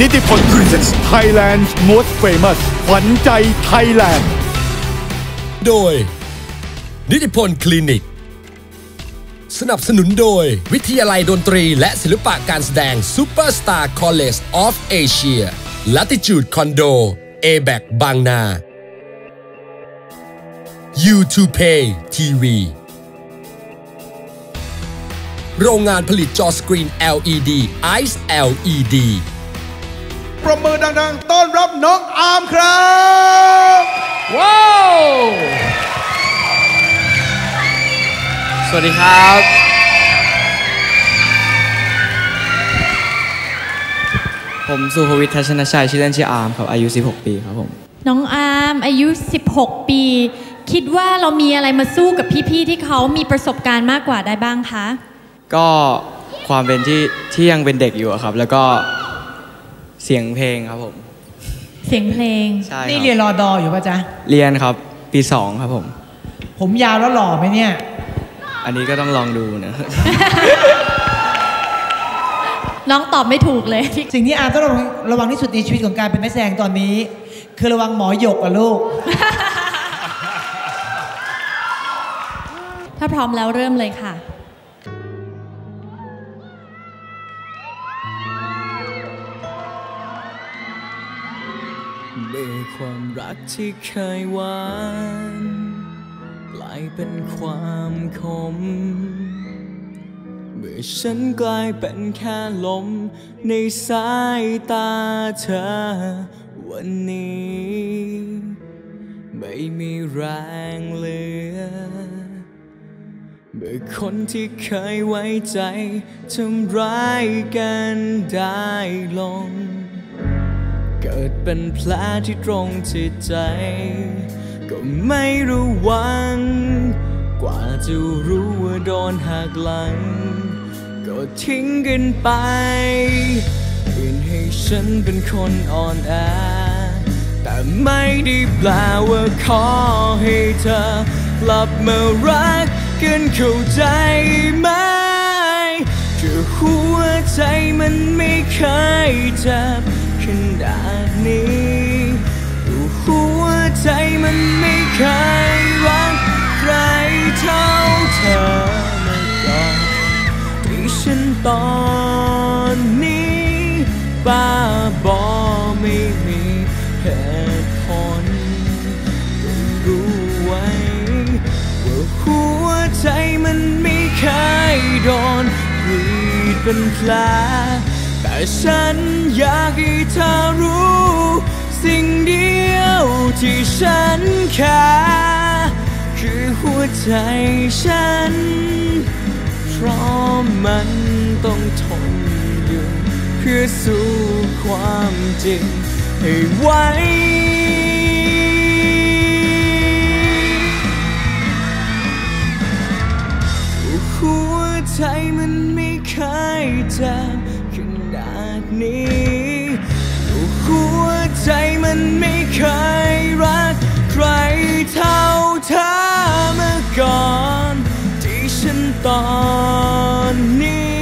นิติพล Presents Thailand's Most Famous ขวัญใจไทยแลนด์ โดย นิติพลคลินิก สนับสนุนโดย วิทยาลัยดนตรีและศิลปะการแสดง Superstar College of Asia Latitude Condo a b a c บางนา U2Pay TV โรงงานผลิตจอสกรีน LED Ice LED ปรบมือดังๆ ต้อนรับน้องอาร์มครับ ว้าว สวัสดีครับ ผมสุภวิทย์ทัชนชัยชื่อเล่นชื่ออาร์มครับ อายุ 16 ปีครับผม น้องอาร์มอายุ 16 ปี คิดว่าเรามีอะไรมาสู้กับพี่ๆ ที่เขามีประสบการณ์มากกว่าได้บ้างคะ ก็ความเป็นที่ที่ยังเป็นเด็กอยู่อะครับ แล้วก็ เสียงเพลงครับผม เสียงเพลง ใช่นี่คเรียรับนรอดออยู่ป่ะจ๊ะ เรียนครับ ปี2ครับผม ผมยาวแล้วหล่อไหมเนี่ย อันนี้ก็ต้องลองดูนะ น้องตอบไม่ถูกเลย สิ่งที่อาร์มต้องระวังระวังที่สุดในชีวิตของการเป็นนักแสดงตอนนี้ คือระวังหมอหยกอะลูก ถ้าพร้อมแล้วเริ่มเลยค่ะ ความรักที่เคยหวานกลายเป็นความคมเมื่อฉันกลายเป็นแค่ลม ในสายตาเธอ วันนี้ ไม่มีแรงเหลือ เมื่อคนที่เคยไว้ใจทำร้ายกันได้ลง เกิดเป็นแผลที่ตรงจิตใจ ก็ไม่ระวัง กว่าจะรู้ว่าโดนหักหลัง ก็ทิ้งกันไปเปลี่ยนให้ฉันเป็นคนอ่อนแอ แต่ไม่ได้แปลว่าขอให้เธอกลับมารักกันเข้าใจไหมคือหัวใจมันไม่เคยเจ็บ ขนาดนี้คือหัวใจมันไม่เคยรักใครเท่าเธอมาก่อนที่ฉันตอนนี้บ้าบอไม่มีเหตุผลรู้ไว้ว่าหัวใจมันไม่เคยโดนกรีดเป็นแผล แต่ฉันอยากให้เธอรู้ สิ่งเดียวที่ฉันแค่คือหัวใจฉัน เพราะมันต้องทนอยู่เพื่อสู้ความจริงให้ไหวหัวใจมันไม่เคยเจ็บ ขนาดนี้หัวใจมันไม่เคยรักใครเท่าเธอเมาก่อน ที่ฉันตอนนี้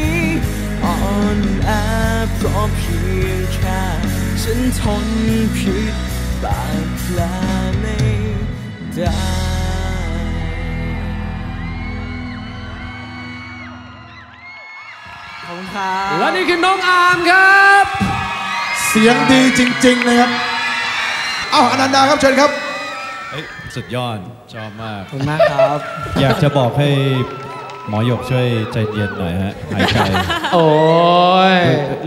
อ่อนแอเพราะเพียงแค่ฉันทนผิดบาดแผลไม่ได้ คุณครับและนี่คือน้องอาร์มครับ เสียงดีจริง ๆ นะครับ เอ้าอนันดาครับเชิญครับเฮ้ยสุดยอดชอบมาก ขอบคุณมากครับ อยากจะบอกให้หมอหยกช่วยใจเย็นหน่อยฮะหายใจ โอ้ย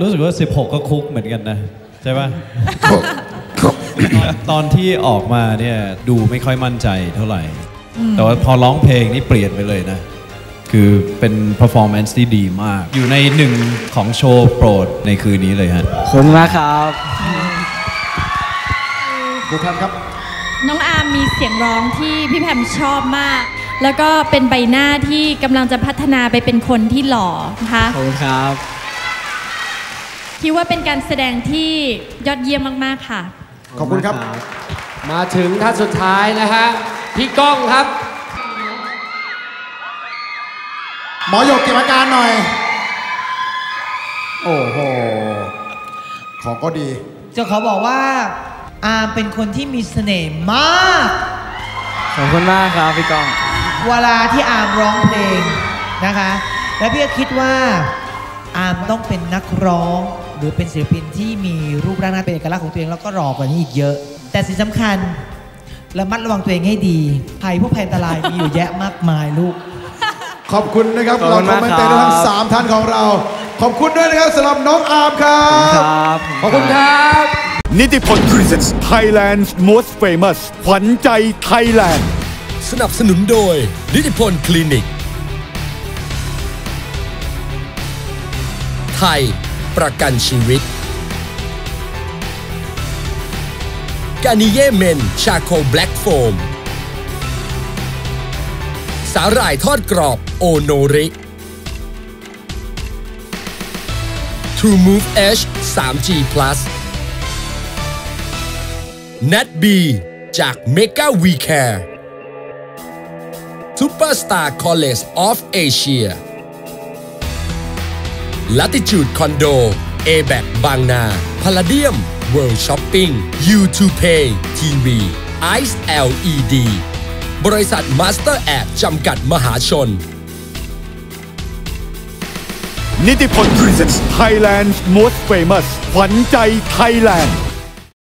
รู้สึกว่า 16 ก็คุกเหมือนกันนะ ใช่ปะ ตอนตอนที่ออกมาเนี่ยดูไม่ค่อยมั่นใจเท่าไหร่ แต่ว่าพอร้องเพลงนี่เปลี่ยนไปเลยนะ คือเป็น performance ที่ดีมาก อยู่ในหนึ่งของโชว์โปรดในคืนนี้เลยฮะขอบคุณมากครับบุคคลครับ น้องอาร์มมีเสียงร้องที่พี่แพมชอบมาก แล้วก็เป็นใบหน้าที่กำลังจะพัฒนาไปเป็นคนที่หล่อนะคะขอบคุณครับ คิดว่าเป็นการแสดงที่ยอดเยี่ยมมากๆค่ะ ขอบคุณครับ มาถึงท่านสุดท้ายนะฮะ พี่ก้องครับ หมอหยกเก็บอาการหน่อย โอ้โห ของก็ดีจะขอบอกว่า อาร์มเป็นคนที่มีเสน่ห์มาก ขอบคุณมากครับพี่ก้องเวลาที่อาร์มร้องเพลงนะคะ และพี่ก็คิดว่าอาร์มต้องเป็นนักร้อง หรือเป็นศิลปินที่มีรูปร่างหน้าเป็นเอกลักษณ์ของตัวเองแล้วก็หล่อกว่านี้อีกเยอะ แต่สิ่งสำคัญระมัดระวังตัวเองให้ดีภัยพวกภัยอันตรายมีอยู่แยะมากมายลูก ขอบคุณนะครับขอบเราคุณคอมามกเมนเตอร์ครับทั้งสามท่านของเรา ขอบคุณด้วยนะครับสำหรับน้องอาร์มครับครับขอบคุณครับนิติพล Presents Thailand's Most Famous ขวัญใจไทยแลนด์สนับสนุนโดยนิติพลคลินิก ไทย ประกันชีวิตกานิเยเมนชาโคแบล็กโฟม สาหร่ายทอดกรอบโอโนริ True Move H 3G Plus Nat B จาก Mega We Care Superstar College of Asia Latitude Condo a b a c บางนา Palladium World Shopping U2Pay TV Ice LED บริษัทมาสเตอร์แอดจำกัดมหาชน นิติพล Presents Thailand's Most Famous ขวัญใจไทยแลนด์